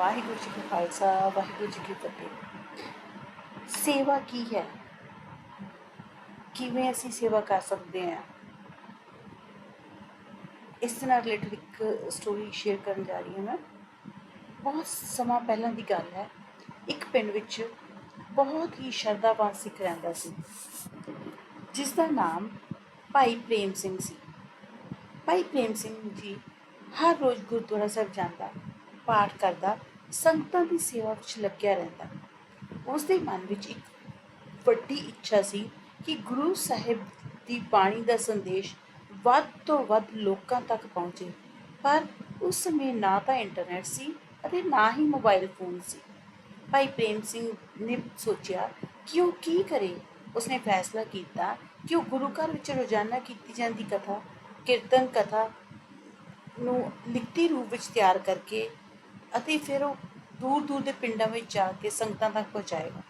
ਵਾਹਿਗੁਰੂ ਜੀ ਕਾ ਖਾਲਸਾ, ਵਾਹਿਗੁਰੂ ਜੀ ਕੀ ਫਤਿਹ। ਸੇਵਾ ਕੀ ਹੈ? ਕਿਵੇਂ ਅਸੀਂ ਸੇਵਾ ਕਰ ਸਕਦੇ ਹਾਂ? ਇਸ ਨਾਲ ਰਿਲੇਟਡ ਇੱਕ ਸਟੋਰੀ ਸ਼ੇਅਰ ਕਰਨ ਜਾ ਰਹੀ ਹਾਂ ਮੈਂ। ਬਹੁਤ ਸਮਾਂ ਪਹਿਲਾਂ ਦੀ ਗੱਲ ਹੈ। ਇੱਕ ਪਿੰਡ ਵਿੱਚ ਬਹੁਤ ਹੀ ਸ਼ਰਧਾਵਾਨ ਸਿੱਖ ਰਹਿੰਦਾ ਸੀ। ਜਿਸ ਦਾ ਨਾਮ ਭਾਈ ਪ੍ਰੇਮ ਸਿੰਘ ਸੀ। ਭਾਈ ਪ੍ਰੇਮ ਸਿੰਘ ਜੀ ਹਰ ਰੋਜ਼ ਗੁਰਦੁਆਰਾ ਸਾਹਿਬ ਜਾਂਦਾ, ਪਾਠ ਕਰਦਾ ਸੰਗਤਾਂ ਦੀ ਸੇਵਾ ਵਿੱਚ ਲੱਗਿਆ ਰਹਿੰਦਾ ਉਸ ਦੇ ਮਨ ਵਿੱਚ ਇੱਕ ਵੱਡੀ ਇੱਛਾ ਸੀ ਕਿ ਗੁਰੂ ਸਾਹਿਬ ਦੀ ਬਾਣੀ ਦਾ ਸੰਦੇਸ਼ ਵੱਧ ਤੋਂ ਵੱਧ ਲੋਕਾਂ ਤੱਕ ਪਹੁੰਚੇ। ਪਰ ਉਸ ਸਮੇਂ ਨਾ ਤਾਂ ਇੰਟਰਨੈਟ ਸੀ ਅਤੇ ਨਾ ਹੀ ਮੋਬਾਈਲ ਫੋਨ ਸੀ। ਭਾਈ ਪ੍ਰੇਮ ਸਿੰਘ ਨੇ ਸੋਚਿਆ ਕਿ ਉਹ ਕੀ ਕਰੇ। ਉਸਨੇ ਫੈਸਲਾ ਕੀਤਾ ਕਿ ਉਹ ਗੁਰੂ ਘਰ ਵਿੱਚ ਰੋਜ਼ਾਨਾ ਕੀਤੀ ਜਾਂਦੀ ਕਥਾ, ਕੀਰਤਨ ਕਥਾ ਨੂੰ ਲਿਖਤੀ ਰੂਪ ਵਿੱਚ ਤਿਆਰ ਕਰਕੇ ਅਤੇ ਫਿਰ ਉਹ ਦੂਰ ਦੂਰ ਦੇ ਪਿੰਡਾਂ ਵਿੱਚ ਜਾ ਕੇ ਸੰਗਤਾਂ ਤੱਕ ਪਹੁੰਚਾਏਗਾ।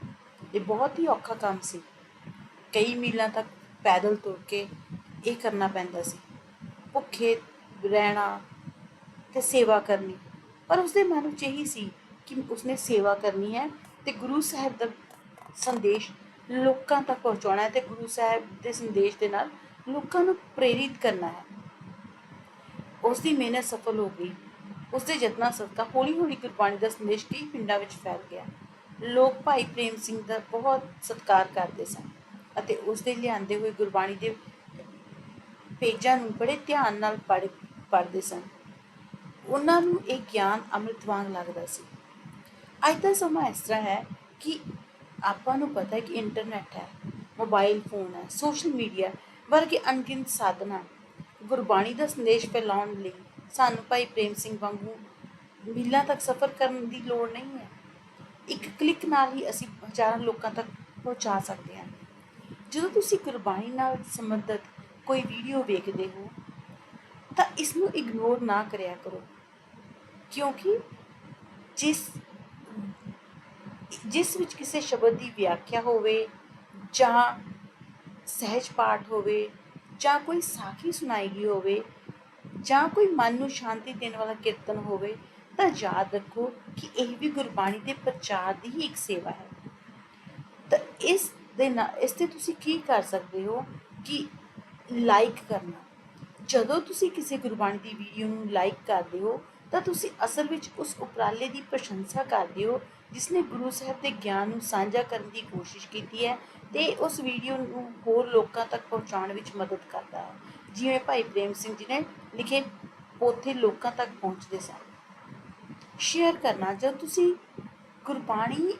ਇਹ ਬਹੁਤ ਹੀ ਔਖਾ ਕੰਮ ਸੀ। ਕਈ ਮੀਲਾਂ ਤੱਕ ਪੈਦਲ ਤੁਰ ਕੇ ਇਹ ਕਰਨਾ ਪੈਂਦਾ ਸੀ। ਭੁੱਖੇ ਰਹਿਣਾ ਤੇ ਸੇਵਾ ਕਰਨੀ। ਪਰ ਉਸਦੇ ਮਨ ਵਿੱਚ ਇਹੀ ਸੀ ਕਿ ਉਸਨੇ ਸੇਵਾ ਕਰਨੀ ਹੈ ਤੇ ਗੁਰੂ ਸਾਹਿਬ ਦਾ ਸੰਦੇਸ਼ ਲੋਕਾਂ ਤੱਕ ਪਹੁੰਚਾਉਣਾ ਹੈ ਤੇ ਗੁਰੂ ਸਾਹਿਬ ਦੇ ਸੰਦੇਸ਼ ਦੇ ਨਾਲ ਲੋਕਾਂ ਨੂੰ ਪ੍ਰੇਰਿਤ ਕਰਨਾ ਹੈ। ਉਸ ਦੀ ਮਿਹਨਤ ਸਫਲ ਹੋ ਗਈ। ਉਸ ਦੇ ਯਤਨਾਂ ਸਦਕਾ ਹੌਲੀ ਹੌਲੀ ਗੁਰਬਾਣੀ ਦਾ ਸੰਦੇਸ਼ ਕਈ ਪਿੰਡਾਂ ਵਿੱਚ ਫੈਲ ਗਿਆ। ਲੋਕ ਭਾਈ ਪ੍ਰੇਮ ਸਿੰਘ ਦਾ ਬਹੁਤ ਸਤਿਕਾਰ ਕਰਦੇ ਸਨ ਅਤੇ ਉਸ ਦੇ ਲਿਆਂਦੇ ਹੋਏ ਗੁਰਬਾਣੀ ਦੇ ਪੇਜਾਂ ਨੂੰ ਬੜੇ ਧਿਆਨ ਨਾਲ ਪੜ੍ਹ, ਪੜ੍ਹਦੇ ਸਨ। ਉਹਨਾਂ ਨੂੰ ਇਹ ਗਿਆਨ ਅੰਮ੍ਰਿਤ ਵਾਂਗ ਲੱਗਦਾ ਸੀ। ਅੱਜ ਦਾ ਸਮਾਂ ਇਸ ਤਰ੍ਹਾਂ ਹੈ ਕਿ ਆਪਾਂ ਨੂੰ ਪਤਾ ਹੈ ਕਿ ਇੰਟਰਨੈਟ ਹੈ, ਮੋਬਾਈਲ ਫੋਨ ਹੈ, ਸੋਸ਼ਲ ਮੀਡੀਆ ਵਰਗੇ ਅਣਗਿਣਤ ਸਾਧਨ ਹਨ ਗੁਰਬਾਣੀ ਦਾ ਸੰਦੇਸ਼ ਫੈਲਾਉਣ ਲਈ ਸਾਨੂੰ ਭਾਈ ਪ੍ਰੇਮ ਸਿੰਘ ਵਾਂਗੂ ਮੀਲਾਂ ਤੱਕ ਸਫ਼ਰ ਕਰਨ ਦੀ ਲੋੜ ਨਹੀਂ ਹੈ। ਇੱਕ ਕਲਿੱਕ ਨਾਲ ਹੀ ਅਸੀਂ ਹਜ਼ਾਰਾਂ ਲੋਕਾਂ ਤੱਕ ਪਹੁੰਚਾ ਸਕਦੇ ਹਾਂ। ਜਦੋਂ ਤੁਸੀਂ ਗੁਰਬਾਣੀ ਨਾਲ ਸੰਬੰਧਿਤ ਕੋਈ ਵੀਡੀਓ ਵੇਖਦੇ ਹੋ, ਤਾਂ ਇਸ ਨੂੰ ਇਗਨੋਰ ਨਾ ਕਰਿਆ ਕਰੋ। ਕਿਉਂਕਿ ਜਿਸ ਜਿਸ ਵਿੱਚ ਕਿਸੇ ਸ਼ਬਦ ਦੀ ਵਿਆਖਿਆ ਹੋਵੇ ਜਾਂ ਸਹਿਜ ਪਾਠ ਹੋਵੇ ਜਾਂ ਕੋਈ ਸਾਖੀ ਸੁਣਾਈ ਗਈ ਹੋਵੇ ਜਾਂ ਕੋਈ ਮਨ ਨੂੰ ਸ਼ਾਂਤੀ ਦੇਣ ਵਾਲਾ ਕੀਰਤਨ ਹੋਵੇ, ਤਾਂ ਯਾਦ ਰੱਖੋ ਕਿ ਇਹ ਵੀ ਗੁਰਬਾਣੀ ਦੇ ਪ੍ਰਚਾਰ ਦੀ ਹੀ ਇੱਕ ਸੇਵਾ ਹੈ। ਤਾਂ ਇਸ ਦੇ ਨਾਲ ਇਸ ਤੇ ਤੁਸੀਂ ਕੀ ਕਰ ਸਕਦੇ ਹੋ ਕਿ ਲਾਈਕ ਕਰਨਾ। ਜਦੋਂ ਤੁਸੀਂ ਕਿਸੇ ਗੁਰਬਾਣੀ ਦੀ ਵੀਡੀਓ ਨੂੰ ਲਾਈਕ ਕਰਦੇ ਹੋ, ਤਾਂ ਤੁਸੀਂ ਅਸਲ ਵਿੱਚ ਉਸ ਉਪਰਾਲੇ ਦੀ ਪ੍ਰਸ਼ੰਸਾ ਕਰਦੇ ਹੋ, ਜਿਸ ਨੇ ਗੁਰੂ ਸਾਹਿਬ ਦੇ ਗਿਆਨ ਨੂੰ ਸਾਂਝਾ ਕਰਨ ਦੀ ਕੋਸ਼ਿਸ਼ ਕੀਤੀ ਹੈ ਤੇ ਉਸ ਵੀਡੀਓ ਨੂੰ ਹੋਰ ਲੋਕਾਂ ਤੱਕ ਪਹੁੰਚਾਉਣ ਵਿੱਚ ਮਦਦ ਕਰਦਾ ਹੈ। ਜਿਵੇਂ ਭਾਈ ਪ੍ਰੇਮ ਸਿੰਘ ਜੀ ਨੇ ਲਿਖੇ ਪੋਥੇ ਲੋਕਾਂ ਤੱਕ ਪਹੁੰਚਦੇ ਸਨ। ਸ਼ੇਅਰ ਕਰਨਾ, ਜਦ ਤੁਸੀਂ ਗੁਰਬਾਣੀ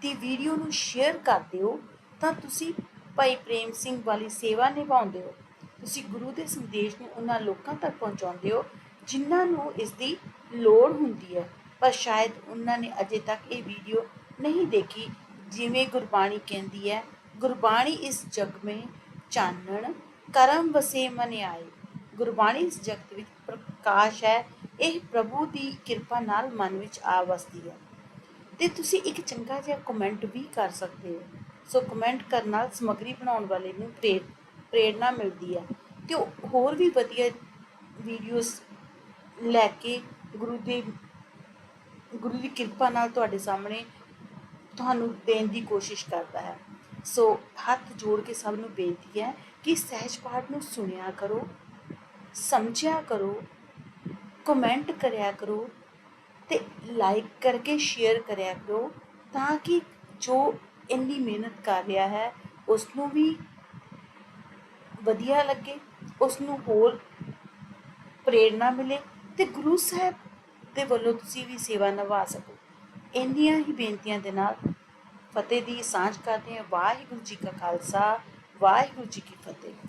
ਦੀ ਵੀਡੀਓ ਨੂੰ ਸ਼ੇਅਰ ਕਰਦੇ ਹੋ, ਤਾਂ ਤੁਸੀਂ ਭਾਈ ਪ੍ਰੇਮ ਸਿੰਘ ਵਾਲੀ ਸੇਵਾ ਨਿਭਾਉਂਦੇ ਹੋ। ਤੁਸੀਂ ਗੁਰੂ ਦੇ ਸੰਦੇਸ਼ ਨੂੰ ਉਹਨਾਂ ਲੋਕਾਂ ਤੱਕ ਪਹੁੰਚਾਉਂਦੇ ਹੋ, ਜਿਨ੍ਹਾਂ ਨੂੰ ਇਸ ਦੀ ਲੋੜ ਹੁੰਦੀ ਹੈ। ਪਰ ਸ਼ਾਇਦ ਉਹਨਾਂ ਨੇ ਅਜੇ ਤੱਕ ਇਹ ਵੀਡੀਓ ਨਹੀਂ ਦੇਖੀ ਜਿਵੇਂ ਗੁਰਬਾਣੀ ਕਹਿੰਦੀ ਹੈ, ਗੁਰਬਾਣੀ ਇਸ ਜਗ ਮੇ ਚਾਨਣ, ਕਰਮ ਵਸੇ ਮਨ ਆਏ। ਗੁਰਬਾਣੀ ਇਸ ਜਗਤ ਵਿੱਚ ਪ੍ਰਕਾਸ਼ ਹੈ, ਇਹ ਪ੍ਰਭੂ ਦੀ ਕਿਰਪਾ ਨਾਲ ਮਨ ਵਿੱਚ ਆ ਵਸਦੀ ਹੈ। ਤੇ ਤੁਸੀਂ ਇੱਕ ਚੰਗਾ ਜਿਹਾ ਕਮੈਂਟ ਵੀ ਕਰ ਸਕਦੇ ਹੋ। ਸੋ ਕਮੈਂਟ ਕਰਨ ਨਾਲ ਸਮਗਰੀ ਬਣਾਉਣ ਵਾਲੇ ਨੂੰ ਪ੍ਰੇਰ, ਪ੍ਰੇਰਣਾ ਮਿਲਦੀ ਹੈ। ਤੇ ਹੋਰ ਵੀ ਵਧੀਆ ਵੀਡੀਓਜ਼ ਲੈ ਕੇ ਗੁਰੂ ਦੇ, ਗੁਰੂ ਦੀ ਕਿਰਪਾ ਨਾਲ ਤੁਹਾਡੇ ਸਾਹਮਣੇ ਤੁਹਾਨੂੰ ਦੇਣ ਦੀ ਕੋਸ਼ਿਸ਼ ਕਰਦਾ ਹੈ। ਸੋ ਹੱਥ ਜੋੜ ਕੇ ਸਭ ਨੂੰ ਬੇਨਤੀ ਹੈ ਕਿ ਸਹਿਜ ਪਾਠ ਨੂੰ ਸੁਣਿਆ ਕਰੋ, ਸਮਝਿਆ ਕਰੋ ਕਮੈਂਟ ਕਰਿਆ ਕਰੋ ਤੇ ਲਾਈਕ ਕਰਕੇ ਸ਼ੇਅਰ ਕਰਿਆ ਕਰੋ ਤਾਂ ਕਿ ਜੋ ਇੰਨੀ ਮਿਹਨਤ ਕਰ ਰਿਹਾ ਹੈ ਉਸ ਨੂੰ ਵੀ ਵਧੀਆ ਲੱਗੇ ਉਸ ਨੂੰ ਹੋਰ ਪ੍ਰੇਰਣਾ ਮਿਲੇ ਤੇ ਗੁਰੂ ਸਾਹਿਬ ਦੇ ਵੱਲੋਂ ਤੁਸੀਂ ਵੀ ਸੇਵਾ ਨਿਭਾ ਸਕੋ। ਇੰਨੀਆਂ ਹੀ ਬੇਨਤੀਆਂ ਦੇ ਨਾਲ ਫਤਿਹ ਦੀ ਸਾਂਝ ਕਰਦੇ ਹਾਂ। ਵਾਹਿਗੁਰੂ ਜੀ ਕਾ ਖਾਲਸਾ, ਵਾਹਿਗੁਰੂ ਜੀ ਕੀ ਫਤਿਹ।